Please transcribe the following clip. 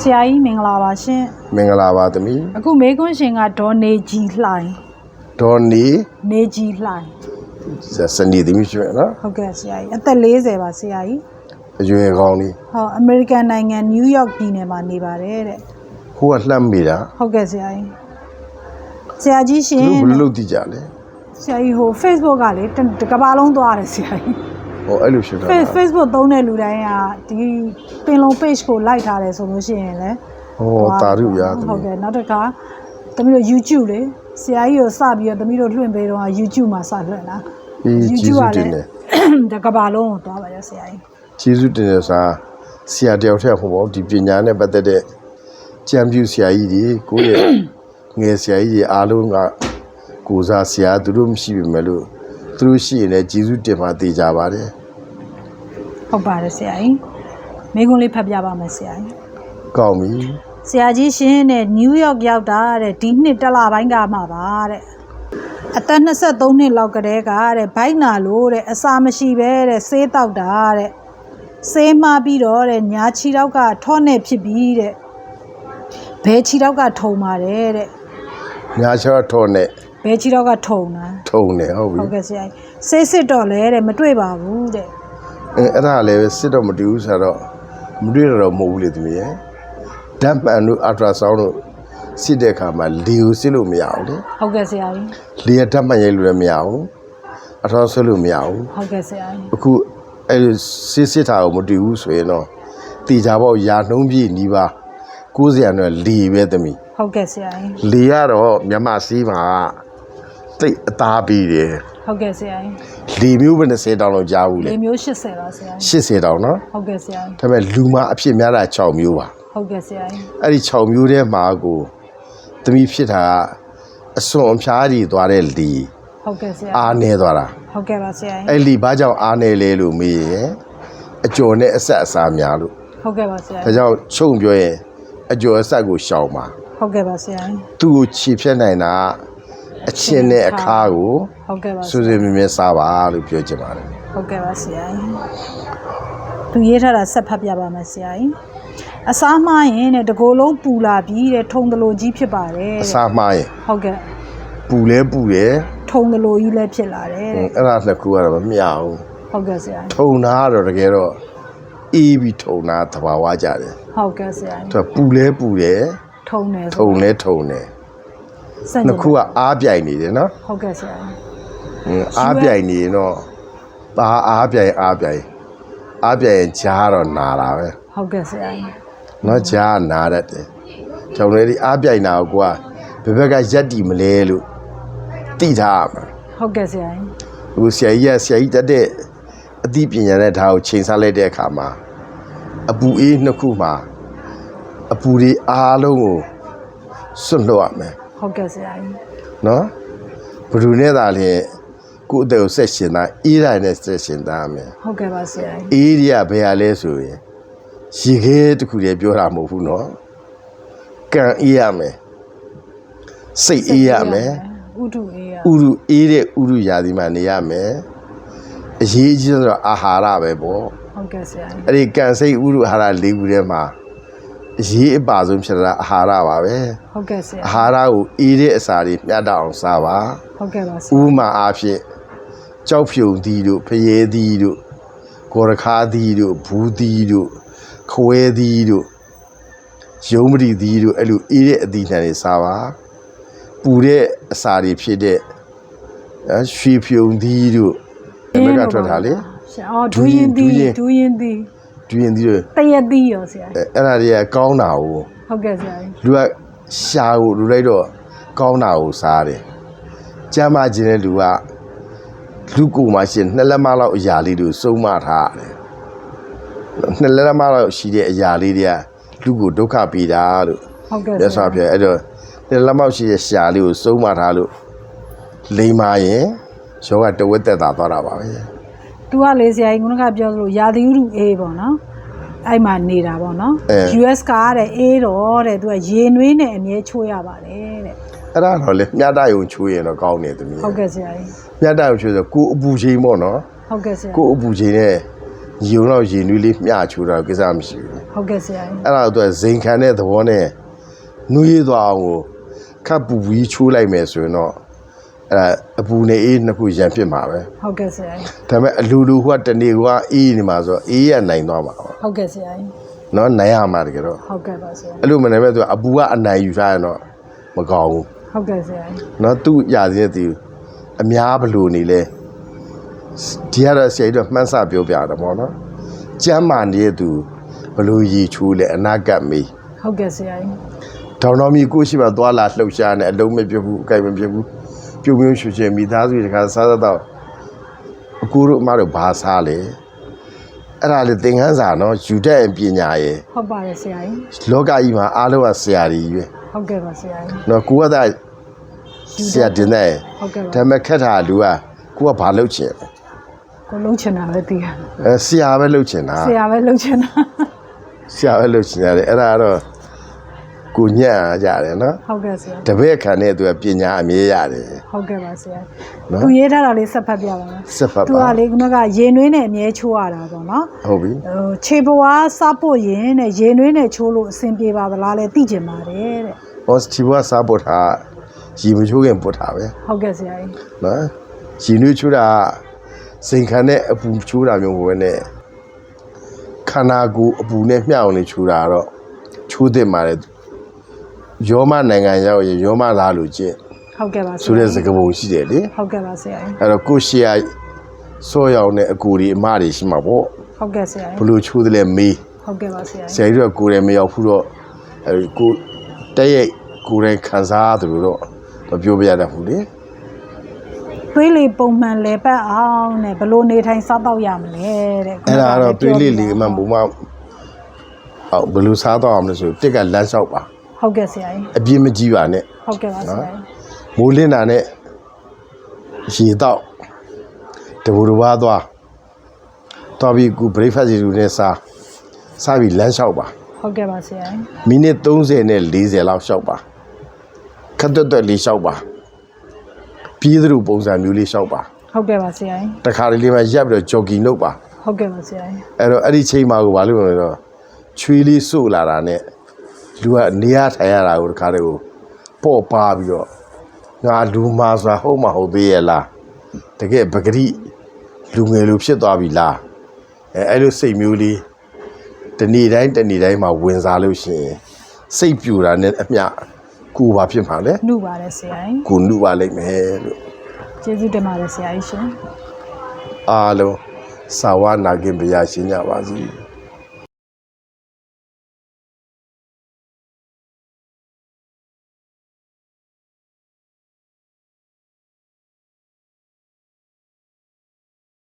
ဆရာကြီးမင်္ဂလာပါရှင်မင်္ဂလာပါသမီးအခုမေကွန်းရှင်ကဒေါ်နေကြီးလှိုင်ဒေါ်နီနေကြီးလှိုင်စနေသမီးရှိမယ်နော်ဟုတ်ကဲ့ဆရာကြီးအသက်40ပါဆရာကြီးအရွယ်ကောင်းလေးဟောအမေရိကန်နိုင်ငံနယူးယောက်ပြည်နယ်မှာနေပါတယ်တဲ့ဟိုကလှမ်းမိတာဟုတ်ကဲ့ဆရာကြီးဆရာကြီးရှင်သူတို့ဘယ်လိုလုပ်သိကြလဲဆရာကြီးဟို Facebook ကလေတစ်တစ်ကမ္ဘာလုံးသွားတယ်ဆရာကြီး ဟောအဲ့လိုဖြစ်တာ Face- Facebook သုံးတဲ့လူတိုင်းကဒီပင်လုံ page ကို like ထားတယ်ဆိုလို့ရှိရင်လည်းဟောတာရုရသမီး ဟုတ်ကဲ့နောက်တစ်ခါသမီးတို့ YouTube လေဆရာကြီးကိုစပြီးတော့သမီးတို့လွှင့်ပေးတော့ YouTube မှာစလွှင့်တာဒီကျေးဇူးတင်တယ် တကဘာလုံးကိုသွားပါရဆရာကြီးကျေးဇူးတင်တယ်ဆိုတာဆရာတယောက်တည်းဟောပေါ့ဒီပညာနဲ့ပတ်သက်တဲ့ကြံပြူဆရာကြီးတွေကိုယ့်ရဲ့ ငယ်ဆရာကြီးတွေအားလုံးကကိုစားဆရာသူတို့မရှိပြီမဲ့လို့သူတို့ရှိရင်လည်းကျေးဇူးတင်မှသိကြပါတယ် ဟုတ်ပါတယ်ဆရာကြီးမိကုန်းလေးဖတ်ပြပါမယ်ဆရာကြီးကောင်းပြီဆရာကြီးရှင်တဲ့နယူးယောက်ရောက်တာတဲ့ဒီနှစ်တစ်လပိုင်းကမှပါတဲ့အသက်23နှစ်လောက်ကတည်းကတဲ့ဘိုက်နာလို့တဲ့အစာမရှိပဲတဲ့ဆေးတောက်တာတဲ့ဆေးမှားပြီးတော့တဲ့ညာခြီတောက်ကထောနဲ့ဖြစ်ပြီးတဲ့ဘဲခြီတောက်ကထုံပါတယ်တဲ့ညာချောထောနဲ့ဘဲခြီတောက်ကထုံတာထုံတယ်ဟုတ်ပြီဟုတ်ကဲ့ဆရာကြီးဆေးစစ်တော့လဲတဲ့မတွေ့ပါဘူးတဲ့ အဲအဲ့ဒါလည်းပဲစစ်တော့မတူဘူးဆိုတော့မတွေ့တော့မဟုတ်ဘူးလေသူရဲ့ဓာတ်မှန်တို့အလ်တရာဆောင်းတို့စစ်တဲ့အခါမှာလေကိုစစ်လို့မရအောင်လေဟုတ်ကဲ့ဆရာကြီးလေကဓာတ်မှန်ရိုက်လို့လည်းမရဘူးအထောက်ဆွလို့မရဘူးဟုတ်ကဲ့ဆရာကြီးအခုအဲ့ဒီစစ်စစ်တာကိုမတူဘူးဆိုရင်တော့တေချာပေါ့ရာနှုံးပြည့်နီးပါ90ရနဲ့လေပဲသမီးဟုတ်ကဲ့ဆရာကြီးလေကတော့မြမစီးမှာတိတ်အသားပြီးတယ် ဟုတ်ကဲ့ဆရာကြီးလေမျိုးပဲ20တောင်လောက်ကြားဘူးလေလေမျိုး80ပါဆရာကြီး80တောင်နော်ဟုတ်ကဲ့ဆရာကြီးဒါပေမဲ့လူမအဖြစ်များတာ6မျိုးပါဟုတ်ကဲ့ဆရာကြီးအဲ့ဒီ6မျိုးထဲမှာကိုသမီးဖြစ်တာကအစွန်အဖျားကြီးသွားတဲ့လီဟုတ်ကဲ့ဆရာအားနေသွားတာဟုတ်ကဲ့ပါဆရာကြီးအဲ့လီဘာကြောင့်အားနေလဲလို့မေးရင်အကျော်နဲ့အဆက်အစားများလို့ဟုတ်ကဲ့ပါဆရာဒါကြောင့်ချုံပြောရင်အကျော်အဆက်ကိုရှောင်ပါဟုတ်ကဲ့ပါဆရာကြီးသူ့ကိုခြေဖြတ်နိုင်တာ အချင်းနဲ့အခါကိုဟုတ်ကဲ့ပါဆစူးရာစူးမြဲမြဲစားပါလို့ပြောချင်ပါတယ်ဟုတ်ကဲ့ပါဆရာကြီးသူရေးထားတာဆက်ဖတ်ပြပါမယ်ဆရာကြီးအစားမှားရင်တဲ့တကိုယ်လုံးပူလာပြီးတဲ့ထုံတလို့ကြီးဖြစ်ပါတယ်အတဲ့စားမှားရင်ဟုတ်ကဲ့ပူလဲပူတယ်ထုံတလို့ကြီးလည်းဖြစ်လာတယ်ဟွတဲ့န်းအဲ့ဒါနှစ်ခုကတော့မမျှဘူးဟုတ်ကဲ့ဆရာကြီးထုံတာကတော့တကယ်တော့အေးပြီးထုံတာသဘာဝကြတယ်ဟုတ်ကဲ့ဆရာကြီးသူကပူလဲပူတယ်ထုံတယ်ထုံလဲထုံတယ်စံ နှစ်ခုကအားပြိုင်နေတယ်နော်ဟုတ်ကဲ့ဆရာကြီးဟင်းအားပြိုင်နေရင်တော့ပါအားပြိုင်အားပြိုင်အားပြိုင်ရင်ကြားတော့နာတာပဲဟုတ်ကဲ့ဆရာကြီးနော်ကြားကနာတတ်တယ်ကျောင်းလေးဒီအားပြိုင်တာကိုကွာဘယ်ဘက်ကရက်တီမလဲလို့တိထားရမှာဟုတ်ကဲ့ဆရာကြီးအခုဆရာကြီးကဆရာကြီးတက်တဲ့အသိပညာနဲ့ဒါကိုချိန်ဆလိုက်တဲ့အခါမှာအပူအေးနှစ်ခုမှာအပူတွေအားလုံးကိုစွန့်လွတ်ရမယ် ဟုတ်ကဲ့ဆရာကြီးနော်ဘယ်သူနဲ့သာလဲကိုယ့်အသက်ကိုဆက်ရှင်တာအေးတိုင်းနဲ့ဆက်ရှင်သားရမယ်ဟုတ်ကဲ့ပါဆရာကြီးအေးရဘယ်ဟာလဲဆိုရင်ရေခဲတစ်ခုတည်းပြောတာမဟုတ်ဘူးနော်ကံအေးရမယ်စိတ်အေးရမယ်ဥတုအေးရဥရုအေးတဲ့ဥရုရာသီမှာနေရမယ်အရေးကြီးဆုံးတော့အာဟာရပဲပေါ့ဟုတ်ကဲ့ဆရာကြီးအဲ့ဒီကံစိတ်ဥရုအာဟာရ၄ခုထဲမှာ အရေးအပါဆုံးဖြစ်တာအာဟာရပါပဲဟုတ်ကဲ့ဆရာအာဟာရကိုအေးတဲ့အစာတွေမျှတအောင်စားပါဟုတ်ကဲ့ပါဆဥရာမာအားဖြင့်ကြောက်ဖြုံသီးတို့ဖရဲသီးတို့ကောရခါသီးတို့ဘူးသီးတို့ခွဲသီးတို့ရုံးပတိသီးတို့အဲ့လိုအေးတဲ့အသီးနှံတွေစားပါပူတဲ့အစာတွေဖြစ်တဲ့အဲရွှေဖြုံသီးတို့အမေကထွက်တာလေဆရာအော်ဒူရင်သီးဒူးရင်ဒူရင်သီး ဒူရင်သီးတို့တရက်သီးရောဆရာအဲအဲ့ဒါတွေကကောင်းတာကိုဟုတ်ကဲ့ဆရာကြီးလူကရှာကိုလူလိုက်တော့ကောင်းတာကိုစားတယ်ကျမ်းမာခြင်းတဲ့လူကလူကိုယ်မှရှင်နှစ်လက်မလောက်အရာလေးတွေစုံမထားရတယ်နှစ်လက်မလောက်ရှိတဲ့အရာလေးတွေကလူကိုဒုက္ခပေးတာလို့ဟုတ်ကဲ့မြတ်စွာဘုရားအဲ့တော့နှစ်လက်မောက်ရှိတဲ့ရှာလေးကိုစုံမထားလို့လိမ္မာရင်ယောဂတဝက်သက်သာသွားတာပါပဲ သူကလေဆရာကြီးခုနကပြောသလိုရာသီဥတုအေးပေါ့နော်အဲ့မှာနေတာပေါ့နော် US ကတဲ့အေးတော့တဲ့သူကရေနွေးနဲ့အမြဲချိုးရပါတယ်တဲ့အဲ့ဒါတော့လေမြတ်တယုံချိုးရင်တော့ကောင်းနေသမီးဟုတ်ကဲ့ဆရာကြီးမြတ်တယုံချိုးဆိုကိုယ်အပူချိန်ပေါ့နော်ဟုတ်ကဲ့ဆရာကိုယ်အပူချိန်နဲ့ညီုံတော့ရင်နွေးလေးမျှချိုးတာကိစ္စမရှိဘူးဟုတ်ကဲ့ဆရာကြီးအဲ့ဒါတော့ဇိမ်ခံတဲ့သဘောနဲ့နူးရည်သွားအောင်ကိုခပ်ပူပူကြီးချိုးလိုက်မယ်ဆိုရင်တော့ အဲ့ဒါအပူနဲ့အေးနှစ်ခုရန်ဖြစ်မှာပဲဟုတ်ကဲ့ဆရာကြီးဒါပေမဲ့အလူလူကတနေ့ကအေးနေမှာဆိုတော့အေးရနိုင်သွားမှာပေါ့ဟုတ်ကဲ့ဆရာကြီးနော်နိုင်ရမှာတကယ်တော့ဟုတ်ကဲ့ပါဆရာအဲ့လိုမနေမဲ့သူကအပူကအနိုင်ယူထားရင်တော့မကောင်းဘူးဟုတ်ကဲ့ဆရာကြီးနော်သူ့ရာစီရဲ့သူအများဘလို့နေလဲဒီကတော့ဆရာကြီးတို့မှန်းဆပြောပြတာပေါ့နော်ကျမ်းမာနေတဲ့သူဘလို့ရည်ချိုးလဲအနာဂတ်မေးဟုတ်ကဲ့ဆရာကြီးဒေါတော်မီကိုရှိမှသွားလာလှုပ်ရှားနေအလုံးမပြတ်ဘူးအကြိုက်မပြတ်ဘူး ပြုံပြုံရွှေရွှေမိသားစုတွေတခါစားစားတော့အကူတို့အမတို့ဘာစားလဲအဲ့ဒါလေသင်ခန်းစာနော်ယူတတ်ရင်ပညာရဲ့ဟုတ်ပါတယ်ဆရာကြီးလောကကြီးမှာအားလုံးကဆရာကြီးပဲဟုတ်ကဲ့ပါဆရာကြီးနော်ကိုကသာဆရာတင်တဲ့ဟုတ်ကဲ့ပါဒါပေမဲ့ခက်တာလူကကိုကဘာလုပ်ချင်လဲကိုလုံးချင်တာပဲတည်ရအဲဆရာပဲလုပ်ချင်တာဆရာပဲလုံးချင်တာဆရာပဲလုပ်ချင်ရတယ်အဲ့ဒါကတော့ ကိုညံ့ကြတယ်နော်ဟုတ်ကဲ့ဆရာတပည့်ခံတဲ့သူကပညာအမြဲရတယ်ဟုတ်ကဲ့ပါဆရာနော်သူရေးထားတာလေးဆက်ဖတ်ပြပါမယ်စက်ဖတ်သူကပါလေခုနကရေနွေးနဲ့အမြဲချိုးရတာပေါ့နော်ဟုတ်ပြီဟိုခြေပွားစားဖို့ရင်တဲ့ရေနွေးနဲ့ချိုးလို့အဆင်ပြေပါသလားလဲသိကျင်ပါတယ်တဲ့ဟောစတီဘွားစားပို့တာရီမချိုးခင်ပို့တာပဲဟုတ်ကဲ့ဆရာကြီးနော်ရီနွေးချိုးတာစိန်ခံတဲ့အပူချိုးတာမျိုးပဲနဲ့ခန္ဓာကိုယ်အပူနဲ့မျှအောင်နေချိုးတာတော့ချိုးတဲ့မှာလေယော မနိုင်ငံရောက်ရင်ယောမလားလို့ကျင့်ဟုတ်ကဲ့ပါဆဆိုရာတဲ့စကားပုံရှိတယ်လေဟုတ်ကဲ့ပါဆရာကြီးအဲ့တော့ကိုရှီယာစောရောင်တဲ့အကူဒီအမတွေရှိမှာပေါ့ဟုတ်ကဲ့ဆရာဘကြီးလို့ချိုးတယ်လဲမေးဟုတ်ကဲ့ပါဆရာဆကြီးရာကြီးတို့ကကိုယ်လည်းမရောက်ဘူးတော့အဲကိုတက်ရိုက်ကိုယ်တိုင်ခံစားရတယ်လို့တော့မပြောပြရတတ်ဘူးလေသွေးလေးပုံမှန်လဲပတ်အောင်နဲ့ဘလို့နေထိုင်စားတော့ရမလဲတဲ့ခုနအဲ့ဒါကတော့ပြောတွေးလေးလေးမှဘုံမအော်ဘယ်လိုစားတော့အောင်လဲဆိုတစ်ကလမ်းလျှောက်ပါ ဟုတ်ကဲ့ဆရာကြီးအပြည့်မကြီးပါနဲ့ဟုတ်ကဲ့ပါဆရာကြီးမိုးလင်းတာနဲ့ရေတော့တဘူတဝါသွားတော်ပြီကူ breakfast ယူနေစားစားပြီးလမ်းလျှောက်ပါဟုတ်ကဲ့ပါဆရာကြီးမိနစ်30နဲ့40လောက်လျှောက်ပါခက်တွတ်တွတ်လေးလျှောက်ပါပြီးသလိုပုံစံမျိုးလေးလျှောက်ပါဟုတ်ကဲ့ပါဆရာကြီးတခါတလေမှရပ်ပြီးတော့ကြော်ကီလုပ်ပါဟုတ်ကဲ့ပါဆရာကြီးအဲ့တော့အဲ့ဒီချိန်မှာကိုဘာလို့လဲဆိုတော့ချွေးလေးစို့လာတာနဲ့ လူကနေရထိုင်ရတာကိုတခါတည်းကိုပေါ့ပါပြီးတော့ငါလူမာဆိုတာဟုတ်မဟုတ်သေးရဲ့လားတကယ်ပဂရိလူငယ်လူဖြစ်သွားပြီလားအဲအဲ့လိုစိတ်မျိုးလေးတနေ့တိုင်းတနေ့တိုင်းမှာဝင်စားလို့ရှိရင်စိတ်ပြူတာနဲ့အမျှကိုယ်ပါဖြစ်မှာလေနှုပါတယ်ဆရာကြီးကိုနှုပါလိမ့်မယ်လို့ကျေးဇူးတင်ပါတယ်ဆရာကြီးရှင်အားလုံးစာဝနာခင်ဗျာရှင်းကြပါစေ